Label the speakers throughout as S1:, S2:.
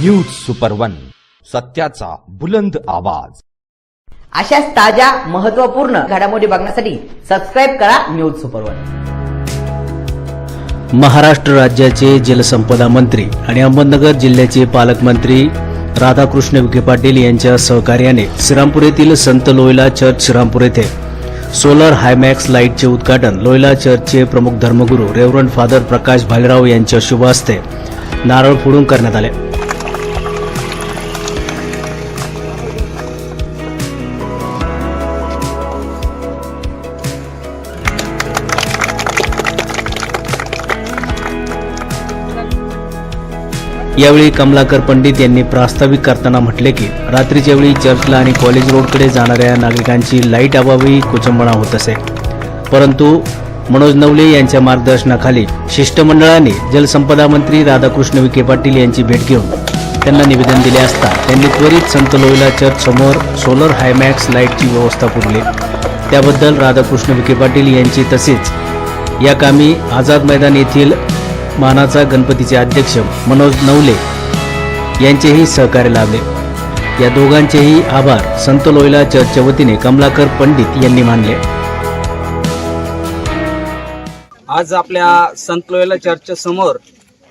S1: News super one सत्याचा बुलंद आवाज.
S2: अशाच ताज्या महत्त्वपूर्ण घडामोडी बघण्यासाठी सबस्क्राईब करा न्यूज सुपर वन
S3: महाराष्ट्र राज्याचे जलसंपदा मंत्री आणि अहमदनगर जिल्ह्याचे पालकमंत्री राधाकृष्ण विखे पाटील यांच्या सहकार्याने श्रीरामपूर येथील संत लोयला चर्च श्रीरामपूर येथे सोलर हायमॅक्स लाईटचे उद्घाटन लोयला चर्चचे प्रमुख धर्मगुरू रेव्हरंड फादर प्रकाश भालेराव यांच्या शुभ हस्ते नारळ फोडून करण्यात आले. यावेळी कमलाकर पंडित यांनी प्रास्ताविक करताना म्हटले की रात्रीच्या वेळी चर्चला आणि कॉलेज रोडकडे जाणाऱ्या नागरिकांची लाइट अभावी कुचंबणा होत असे. परंतु मनोज नवले यांच्या मार्गदर्शनाखाली शिष्टमंडळाने जलसंपदा मंत्री राधाकृष्ण विखे पाटील यांची भेट घेऊन त्यांना निवेदन दिले असता त्यांनी त्वरित संत लोहिला चर्च समोर सोलर हायमॅक्स लाईटची व्यवस्था पुरली त्याबद्दल राधाकृष्ण विखे पाटील यांची तसेच या कामी आझाद मैदान येथील मानाचा गणपतीचे अध्यक्ष मनोज नवले यांचेही सहकार्य लाभले. या दोघांचेही आभार संत लोयला चर्चच्या वतीने कमलाकर पंडित यांनी मानले.
S4: आज आपल्या संत लोयला चर्चच्या समोर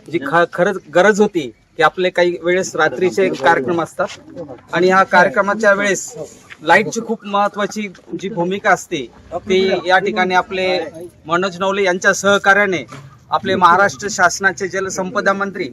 S4: जी ख खरंच गरज होती की आपले काही वेळेस रात्रीचे कार्यक्रम असतात. आणि ह्या कार्यक्रमाच्या वेळेस लाईटची खूप महत्वाची जी भूमिका असते ती या ठिकाणी आपले मनोज नवले यांच्या सहकार्याने आपले महाराष्ट्र शासनाचे जलसंपदा मंत्री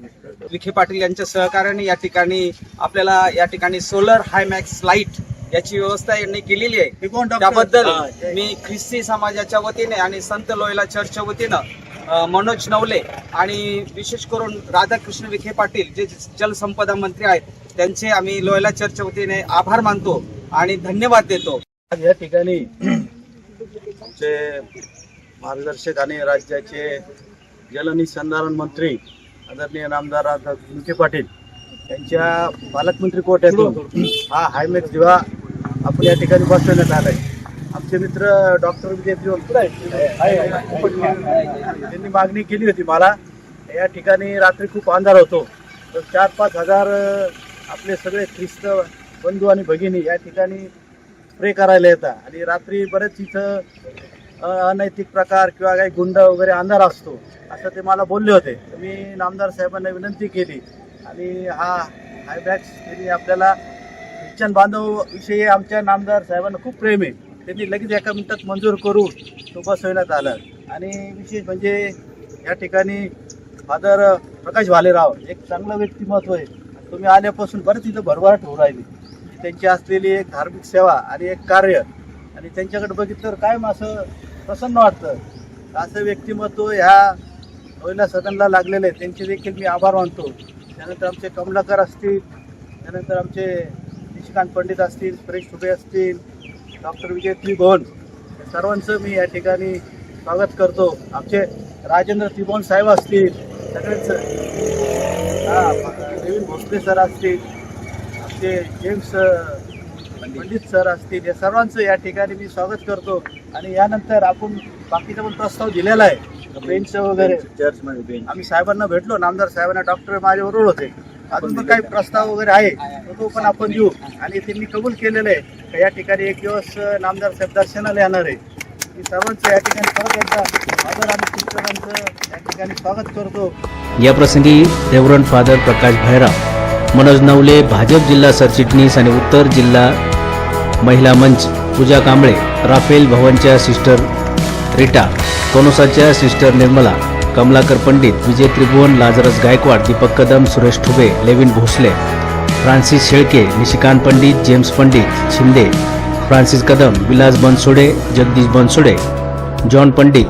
S4: विखे पाटील यांच्या सहकार्याने या ठिकाणी आपल्याला या ठिकाणी सोलर हायमॅक्स लाइट याची व्यवस्था यांनी केलेली आहे. त्याबद्दल मी ख्रिस्ती समाजाच्या वतीने आणि संत लोयला चर्चच्या वतीनं मनोज नवले आणि विशेष करून राधाकृष्ण विखे पाटील जे जलसंपदा मंत्री आहेत त्यांचे आम्ही लोयला चर्चच्या वतीने आभार मानतो आणि धन्यवाद देतो.
S5: आज या ठिकाणी आमचे मार्गदर्शक आणि राज्याचे जलनिसंधारण मंत्री आदरणीय नामदार विखे पाटील यांच्या पालकमंत्री कोट्यातून हा हायमेट दिवा आपण या ठिकाणी बसवण्यात आलाय. आमचे मित्र डॉक्टर विजय त्यांनी मागणी केली होती मला. या ठिकाणी रात्री खूप अंधार होतो. तर चार पाच हजार आपले सगळे ख्रिस्त बंधू आणि भगिनी या ठिकाणी स्प्रे करायला येतात. आणि रात्री बरेच इथं अनैतिक प्रकार किंवा काही गुंड वगैरे अंधार असतो असं ते मला बोलले होते. मी नामदार साहेबांना विनंती केली. आणि हा हायबॅक्स त्यांनी आपल्याला ख्रिश्चन बांधवविषयी आमच्या नामदार साहेबांना खूप प्रेम आहे. त्यांनी लगेच एका मिनिटात मंजूर करून तो बसवण्यात आला. आणि विशेष म्हणजे या ठिकाणी फादर प्रकाश भालेराव एक चांगलं व्यक्तिमत्व आहे. तुम्ही आल्यापासून बरं तिथं भरभराट होऊ राहिली. त्यांची असलेली एक धार्मिक सेवा आणि एक कार्य आणि त्यांच्याकडे बघितलं तर कायम असं प्रसन्न वाटतं. असं व्यक्तिमत्व ह्या महिला सदनला लागलेलं आहे. त्यांचे देखील मी आभार मानतो. त्यानंतर आमचे कमलाकर असतील त्यानंतर आमचे निशिकांत पंडित असतील सुरेश ठुबे असतील डॉक्टर विजय त्रिभुवन या सर्वांचं मी या ठिकाणी स्वागत करतो. आमचे राजेंद्र त्रिभुवन साहेब असतील सगळेच हां नवीन भोसले सर असतील आमचे जेम्स पंडित. सर असतील या सर्वांचं या ठिकाणी मी स्वागत करतो. आणि यानंतर आपण बाकीचा पण प्रस्ताव दिलेला आहे बेंच वगैरे.
S6: चर्चमध्ये
S5: आम्ही साहेबांना भेटलो नामदार साहेबांना डॉक्टर माझ्याबरोबर होते अजून पण काही प्रस्ताव वगैरे आहे तो पण आपण देऊ. आणि त्यांनी कबूल केलेलं आहे का या ठिकाणी एक दिवस नामदार साहेब दर्शनाला येणार आहे. मी सर्वांचं या ठिकाणी परत एकदा आदर आणि शिक्षकांचं या ठिकाणी स्वागत करतो.
S3: याप्रसंगी रेव्हरंड फादर प्रकाश भायराव मनोज नवले भाजप जिल्हा सरचिटणीस आणि उत्तर जिल्हा महिला मंच पूजा कांबळे राफेल भवनच्या sister Rita कोनोसाच्या sister Nirmala Kamalakar Pandit Vijay Tribhuvan Lazarus Gaikwad Deepak Kadam Suresh Thube Levin Bhosale Francis Shelke Nishikant Pandit James Pandit Shinde Francis Kadam Vilas Bansode Jagdish Bansode John Pandit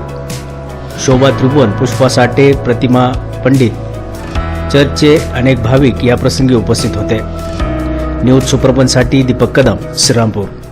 S3: Shobha Tribhuvan Pushpa Sathe Pratima Pandit चर्चचे अनेक भाविक या प्रसंगी उपस्थित होते. News सुपरपनसाठी दीपक कदम श्रीरामपूर.